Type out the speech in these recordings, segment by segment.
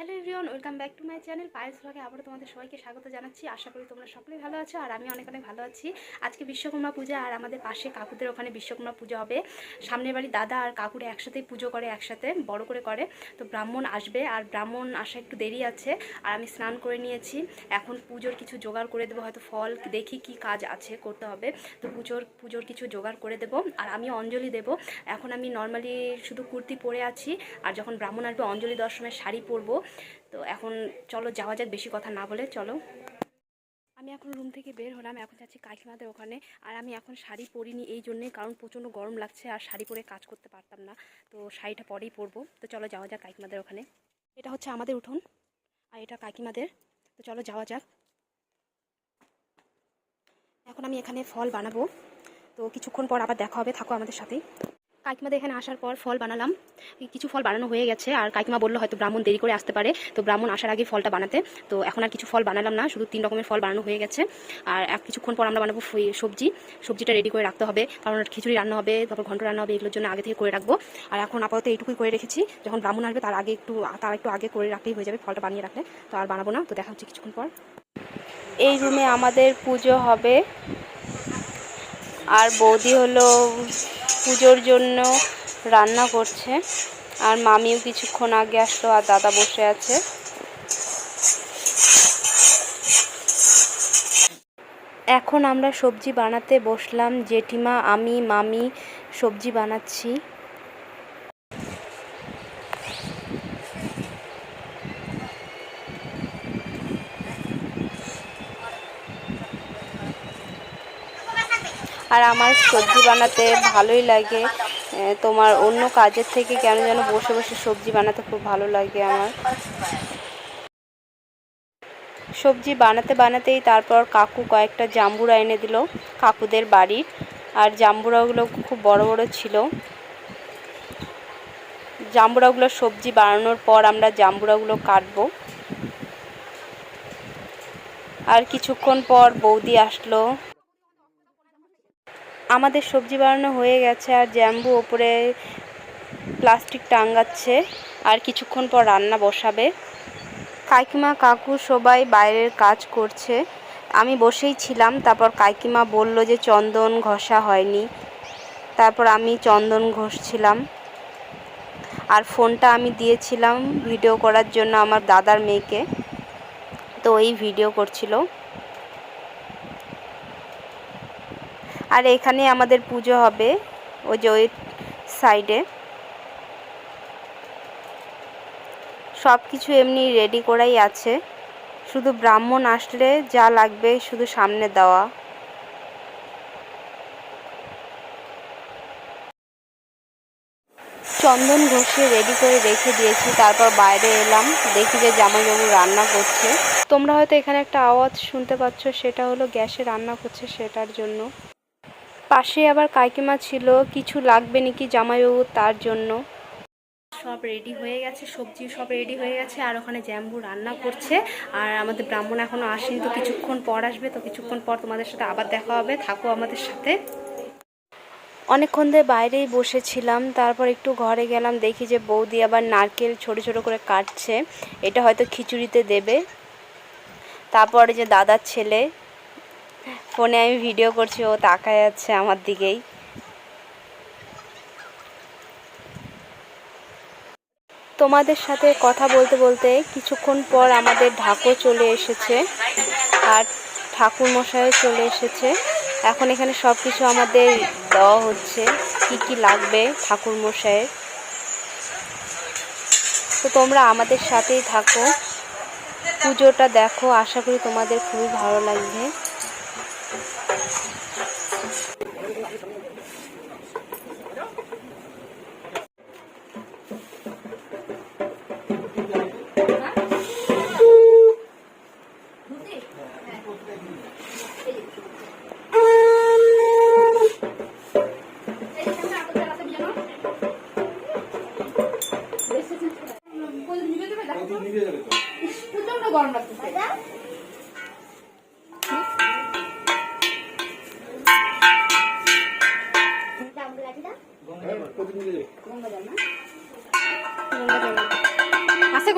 Hello everyone, welcome back to my channel পায়েস ব্লগে আবারও তোমাদের সবাইকে স্বাগত জানাচ্ছি। আশা করি তোমরা সকলেই ভালো আছো আর আমি অনেক অনেক ভালো আছি। আজকে বিশ্বকর্মা পূজা আর আমাদের পাশে কাকুদের ওখানে বিশ্বকর্মা পুজো হবে। সামনের বাড়ি দাদা আর কাকুরে একসাথেই পুজো করে, একসাথে বড় করে করে। তো ব্রাহ্মণ আসবে আর ব্রাহ্মণ আসা একটু দেরি আছে আর আমি স্নান করে নিয়েছি। এখন পুজোর কিছু জোগাড় করে দেবো, হয়তো ফল দেখি কি কাজ আছে করতে হবে। তো পুজোর পুজোর কিছু জোগাড় করে দেবো আর আমি অঞ্জলি দেব। এখন আমি নর্মালি শুধু কুর্তি পরে আছি আর যখন ব্রাহ্মণ আসবে অঞ্জলি সময় শাড়ি পরবো। তো এখন চলো যাওয়া যাক, বেশি কথা না বলে চলো। আমি এখন রুম থেকে বের হলাম, এখন যাচ্ছি কাকিমাদের ওখানে। আর আমি এখন শাড়ি পরিনি এই জন্যে কারণ প্রচণ্ড গরম লাগছে আর শাড়ি পরে কাজ করতে পারতাম না। তো শাড়িটা পরেই পরবো। তো চলো যাওয়া যাক কাকিমাদের ওখানে। এটা হচ্ছে আমাদের উঠোন, আর এটা কাকিমাদের। তো চলো যাওয়া যাক। এখন আমি এখানে ফল বানাবো। তো কিছুক্ষণ পর আবার দেখা হবে, থাকো আমাদের সাথেই। কাকিমাদের এখানে আসার পর ফল বানালাম। কিছু ফল বানানো হয়ে গেছে, আর কাকিমা বলল হয়তো ব্রাহ্মণ দেরি করে আসতে পারে। তো ব্রাহ্মণ আসার আগে ফলটা বানাতে। তো এখন আর কিছু ফল বানালাম না, শুধু তিন রকমের ফল বানানো হয়ে গেছে। আর এক কিছুক্ষণ পর আমরা বানাবো সবজি। সবজিটা রেডি করে রাখতে হবে, কারণ খিচুড়ি রান্না হবে, তারপর ঘন্ট রান্না হবে, এগুলোর জন্য আগে থেকে করে রাখব। আর এখন আপাতত এইটুকুই করে রেখেছি। যখন ব্রাহ্মণ আসবে তার আগে একটু তার একটু আগে করে রাখলেই হয়ে যাবে ফলটা বানিয়ে রাখলে। তো আর বানাবো না, তো দেখা হচ্ছে কিছুক্ষণ পর। এই রুমে আমাদের পুজো হবে। আর বৌদি হলো পুজোর জন্য রান্না করছে। আর মামিও কিছুক্ষণ আগে আসলো আর দাদা বসে আছে। এখন আমরা সবজি বানাতে বসলাম। জেঠিমা, আমি, মামি সবজি বানাচ্ছি। আর আমার সবজি বানাতে ভালোই লাগে। তোমার অন্য কাজের থেকে কেন যেন বসে বসে সবজি বানাতে খুব ভালো লাগে আমার। সবজি বানাতে বানাতেই তারপর কাকু কয়েকটা জাম্বুরা এনে দিল কাকুদের বাড়ির। আর জাম্বুরাগুলো খুব বড় বড় ছিল। জাম্বুরাগুলো সবজি বানানোর পর আমরা জাম্বুরাগুলো কাটবো। আর কিছুক্ষণ পর বৌদি আসলো। আমাদের সবজি বানানো হয়ে গেছে আর জ্যাম্বু ওপরে প্লাস্টিক টাঙ্গাচ্ছে আর কিছুক্ষণ পর রান্না বসাবে। কাকিমা, কাকু সবাই বাইরের কাজ করছে। আমি বসেই ছিলাম, তারপর কাকিমা বলল যে চন্দন ঘষা হয়নি। তারপর আমি চন্দন ঘষছিলাম। আর ফোনটা আমি দিয়েছিলাম ভিডিও করার জন্য আমার দাদার মেয়েকে। তো এই ভিডিও করছিল। আর এখানে আমাদের পুজো হবে ওই যে ওই সাইডে সব কিছু এমনি রেডি করাই আছে। শুধু ব্রাহ্মণ আসলে যা লাগবে শুধু সামনে দেওয়া। চন্দন ঘষে রেডি করে রেখে দিয়েছি, তারপর বাইরে এলাম, দেখি যে জামাইবাবু রান্না করছে। তোমরা হয়তো এখানে একটা আওয়াজ শুনতে পাচ্ছ, সেটা হলো গ্যাসে রান্না করছে সেটার জন্য। পাশে আবার কাকিমা ছিল কিছু লাগবে নাকি জামাইবাবু তার জন্য? সব রেডি হয়ে গেছে সবজি সব রেডি হয়ে গেছে আর ওখানে জ্যাম্বু রান্না করছে। আর আমাদের ব্রাহ্মণ এখনও আসেনি তো কিছুক্ষণ পর আসবে তো কিছুক্ষণ পর তোমাদের সাথে আবার দেখা হবে থাকো আমাদের সাথে। অনেকক্ষণ ধরে বাইরেই বসেছিলাম তারপর একটু ঘরে গেলাম দেখি যে বৌদি আবার নারকেল ছোট ছোট করে কাটছে এটা হয়তো খিচুড়িতে দেবে। তারপরে যে দাদার ছেলে ফোনে আমি ভিডিও করছি, ও তাকায় যাচ্ছে আমার দিকেই। তোমাদের সাথে কথা বলতে বলতে কিছুক্ষণ পর আমাদের ঢাকো চলে এসেছে, আর ঠাকুর মশাইও চলে এসেছে। এখন এখানে সব কিছু আমাদের দেওয়া হচ্ছে, কি কি লাগবে ঠাকুর মশাইয়ের তো তোমরা আমাদের সাথেই থাকো, পুজোটা দেখো, আশা করি তোমাদের খুবই ভালো লাগবে। আছে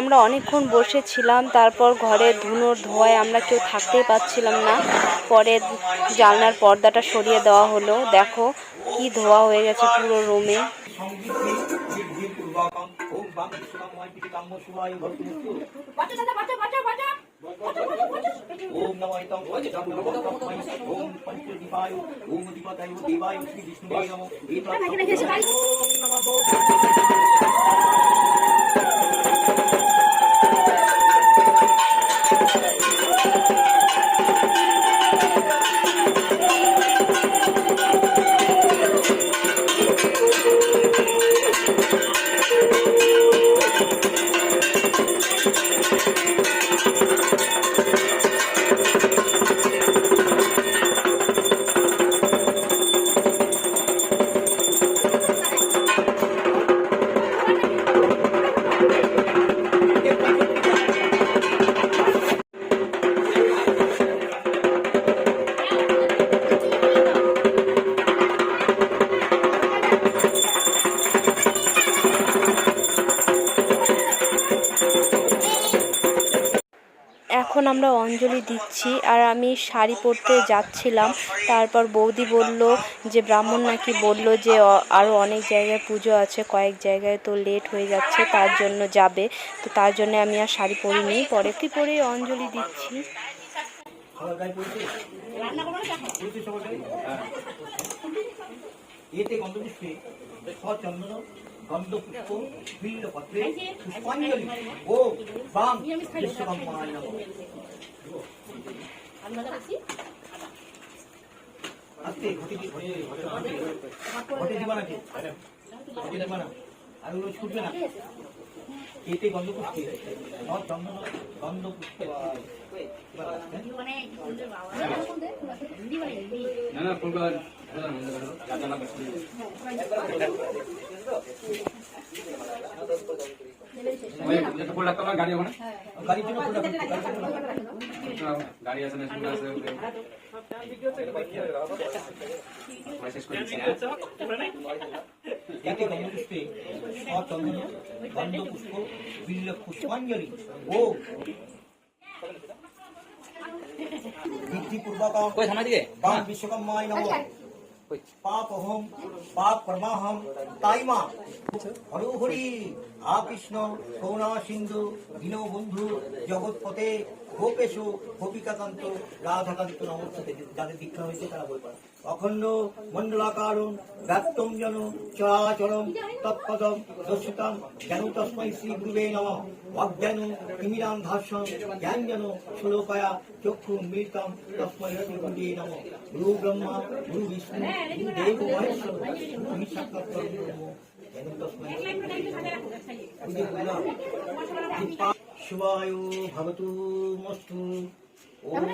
আমরা অনেকক্ষণ বসেছিলাম তারপর ঘরে ধুনোর ধোয়ায় আমরা কেউ থাকতেই পাচ্ছিলাম না পরে জানলার পর্দাটা সরিয়ে দেওয়া হলো দেখো কি ধোয়া হয়ে গেছে পুরো রুমে পূর্বকম ওম বম বিষ্ণুময় পিতাম্ব শিবায় ভক্তমুক্ত ओम नमो एतं तस्मै ओम पंचदीपाय ओम अधिपतये देवाय श्री विष्णुवे नमो তখন আমরা অঞ্জলি দিচ্ছি আর আমি শাড়ি পরতে যাচ্ছিলাম। তারপর বৌদি বলল যে, ব্রাহ্মণ নাকি বলল যে আরও অনেক জায়গায় পুজো আছে, কয়েক জায়গায় তো লেট হয়ে যাচ্ছে, তার জন্য যাবে। তো তার জন্য আমি আর শাড়ি পরিনি। পরে কি পরে অঞ্জলি দিচ্ছি। এতে গন্ধপুষ্পে ও বাম বিশ্বকর্মায় নমঃ আস্তে ঘটে দিবা নাকি ঘটে না আর ওগুলো ছুটবে না এতে গন্ধ পুষ্পে সচন্দন গন্ধ পুষ্প না না ফুলকা জানা করছি যেটা ফুল রাখতে হবে গাড়ি ওখানে গাড়ির জন্য ফুলটা গাড়ির জন্য গাড়ি আছে না স্কুল আছে মেসেজ করে দিচ্ছি এতে গন্ধপুষ্পে সচন্দন গন্ধ পুষ্প বিল্ল বাম বিশ্বকর্মায় নম। পাপ অহম পাপ কর্মাহম তাই মা। হরি হরি আ কৃষ্ণ করুণা সিন্ধু দীনবন্ধু জগৎপথে গোপেশু গোপিকাকান্ত রাধাকান্ত নমস্তে যাদের দীক্ষা হয়েছে তারা বই পায় অখণ্ড মণ্ডলাকার ব্যক্তম জন চরাচরম, তৎপদম, দর্শিতাম জ্ঞান তস্মৈ শ্রী গুরুবে নম। অজ্ঞান তিমিরাম ভাষ্যম, জ্ঞান যেন শ্লোকায়া চক্ষু মৃতম, তস্মৈ শ্রী গুরুবে নম। গুরু ব্রহ্মা, গুরু বিষ্ণু, গুরু দেব মহেশ্বর গুরু সাক্ষাৎ শিবায় ভবতু মস্তু। ওম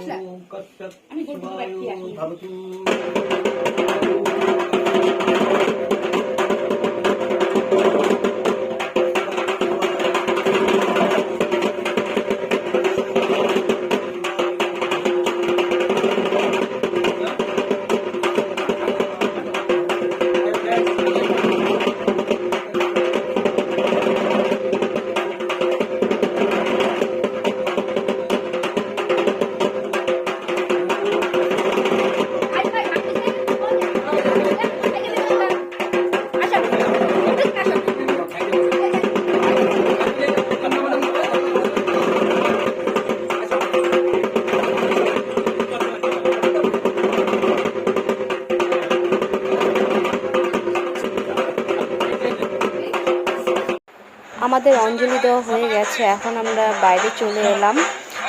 আমাদের অঞ্জলি দেওয়া হয়ে গেছে, এখন আমরা বাইরে চলে এলাম।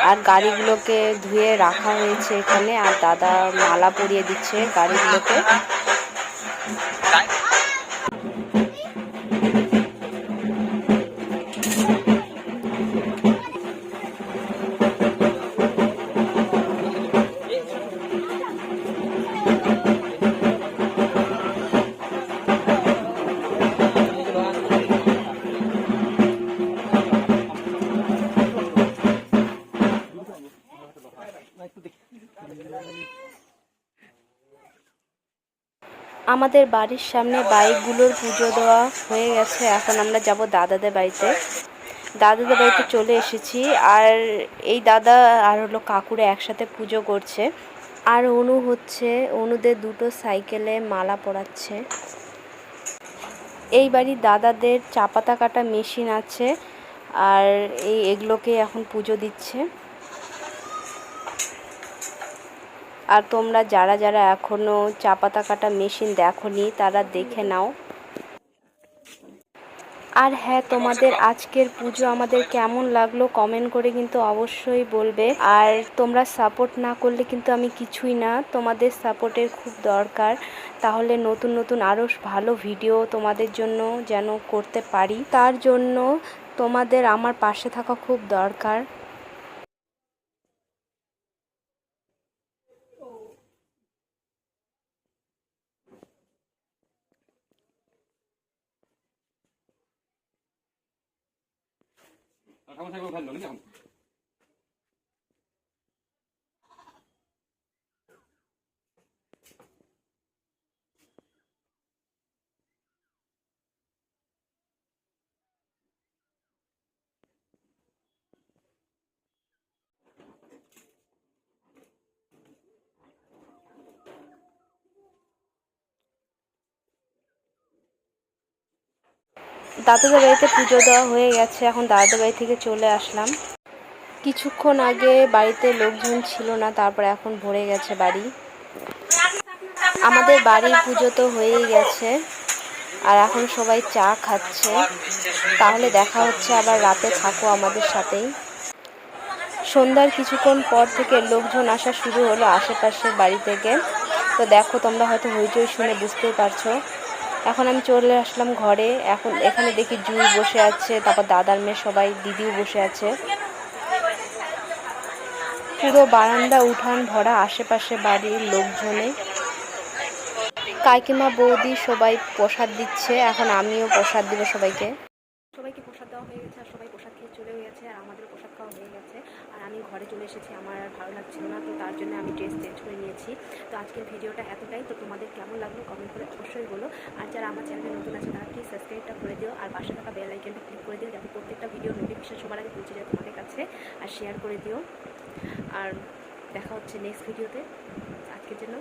আর গাড়িগুলোকে ধুয়ে রাখা হয়েছে এখানে, আর দাদা মালা পরিয়ে দিচ্ছে গাড়িগুলোকে। আমাদের বাড়ির সামনে বাইকগুলোর পুজো দেওয়া হয়ে গেছে। এখন আমরা যাব দাদাদের বাড়িতে। দাদাদের বাড়িতে চলে এসেছি। আর এই দাদা আর হলো কাকুরে একসাথে পুজো করছে। আর অনু হচ্ছে, অনুদের দুটো সাইকেলে মালা পরাচ্ছে। এই বাড়ির দাদাদের চা পাতা কাটা মেশিন আছে। আর এই এগুলোকে এখন পুজো দিচ্ছে। আর তোমরা যারা যারা এখনও চা পাতা কাটা মেশিন দেখোনি, তারা দেখে নাও। আর হ্যাঁ তোমাদের আজকের পুজো আমাদের কেমন লাগল কমেন্ট করে কিন্তু অবশ্যই বলবে। আর তোমরা সাপোর্ট না করলে কিন্তু আমি কিছুই না, তোমাদের সাপোর্টের খুব দরকার। তাহলে নতুন নতুন আরও ভালো ভিডিও তোমাদের জন্য যেন করতে পারি। তার জন্য তোমাদের আমার পাশে থাকা খুব দরকার। ঠাকুর ঠাকুর খাইলো নাকি এখন দাদাদের বাড়িতে পুজো দেওয়া হয়ে গেছে, এখন দাদাদের বাড়ি থেকে চলে আসলাম। কিছুক্ষণ আগে বাড়িতে লোকজন ছিল না, তারপর এখন ভরে গেছে বাড়ি। আমাদের বাড়ির পুজো তো হয়েই গেছে, আর এখন সবাই চা খাচ্ছে। তাহলে দেখা হচ্ছে, আবার রাতে থাকো আমাদের সাথেই। সন্ধ্যার কিছুক্ষণ পর থেকে লোকজন আসা শুরু হলো আশেপাশের বাড়ি থেকে। তো দেখো, তোমরা হয়তো হইচই শুনে বুঝতেই পারছ। এখন আমি চলে আসলাম ঘরে। এখন এখানে দেখি জুই বসে আছে, তারপর দাদার মেয়ে সবাই, দিদিও বসে আছে। পুরো বারান্দা, উঠান ভরা, আশেপাশে বাড়ির লোকজনে কাকিমা, বৌদি সবাই প্রসাদ দিচ্ছে। এখন আমিও প্রসাদ দিব সবাইকে। সবাইকে প্রসাদ দেওয়া হয়ে গেছে, আর সবাই প্রসাদ খেয়ে চলে গেছে, আর আমাদেরও প্রসাদ খাওয়া হয়ে গেছে। আমি ঘরে চলে এসেছি, আমার আর ভালো লাগছিল না, তো তার জন্য আমি ড্রেস চেঞ্জ করে নিয়েছি। তো আজকের ভিডিওটা এতটাই, তো তোমাদের কেমন লাগল কমেন্ট করে অবশ্যই বলো। আর যারা আমার চ্যানেলে নতুন আছে, তারা প্লিজ সাবস্ক্রাইবটা করে দিও, আর পাশে থাকা বেল আইকনটা ক্লিক করে দিও, যাতে প্রত্যেকটা ভিডিও নোটিফিকেশন সবার আগে পৌঁছে যায় তোমাদের কাছে, আর শেয়ার করে দিও। আর দেখা হচ্ছে নেক্সট ভিডিওতে আজকের জন্য